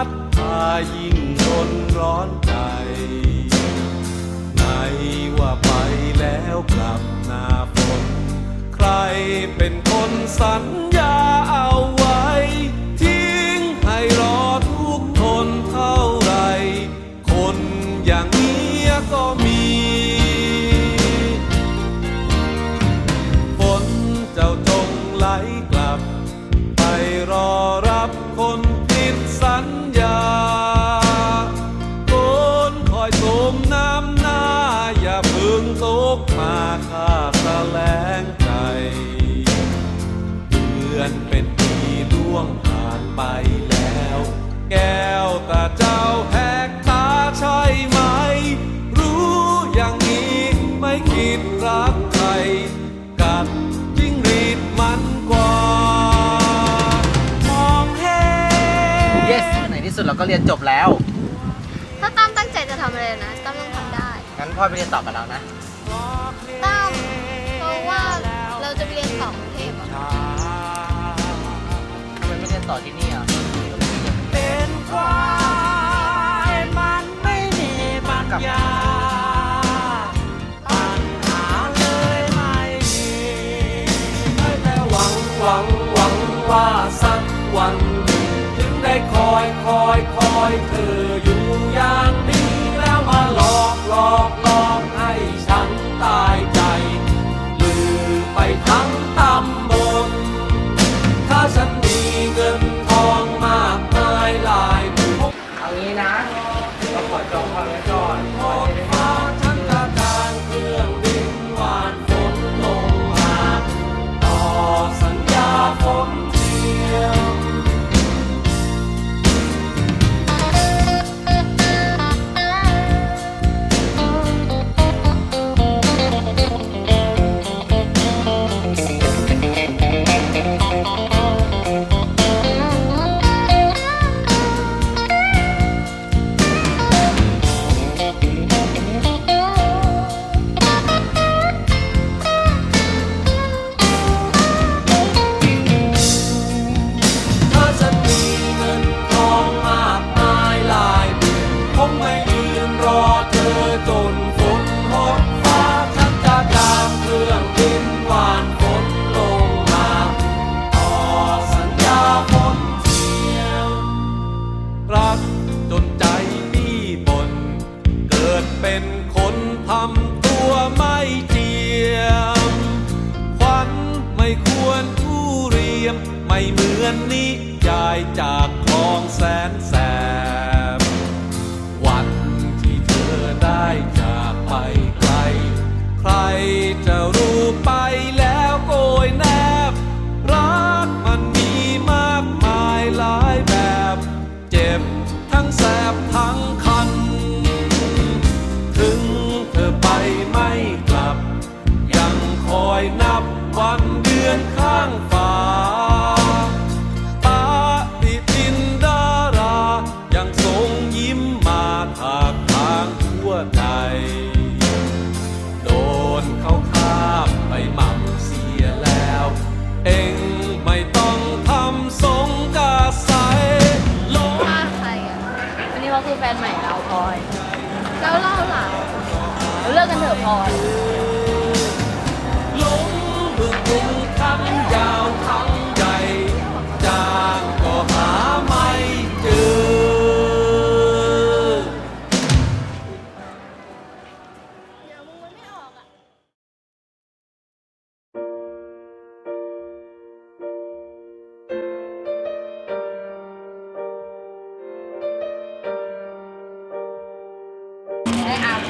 พดพายิ่งรนร้อนใจ ในว่าไปแล้วกลับหน้าฝน ใครเป็นคนสัร มน้ำหน้า อย่าพึ่งตกมาข้าแสลงใจเดือนเป็นปีล่วงผ่านไปแล้ว แก้วตาเจ้าแหกตาใช่ไหม รู้อย่างนี้ไม่คิดรักใคร กัดจิ้งรีดมันกว่า yes ในที่สุดเราก็เรียนจบแล้ว ทำอะไรนะตั้มต้องทำได้งั้นพ่อไปเรียนต่อกับเรานะ ตั้มเพราะว่าเราจะไปเรียนต่อกรุงเทพอะทำไมไม่เรียนต่อที่นี่อะเป็นควายมันไม่มีปัญญาปัญหาเลยไม่มีได้แต่หวังหวังหวังว่าสักวันหนึ่งถึงได้คอยคอยคอยเธออยู่อย่างนี้แล้วมา หลอกหลอก นิยายจากคลองแสนแสน ฟนใหม่เราพลอย แล้วเราล่ะเราเลิกกันเถอะพลอย ได้อาบ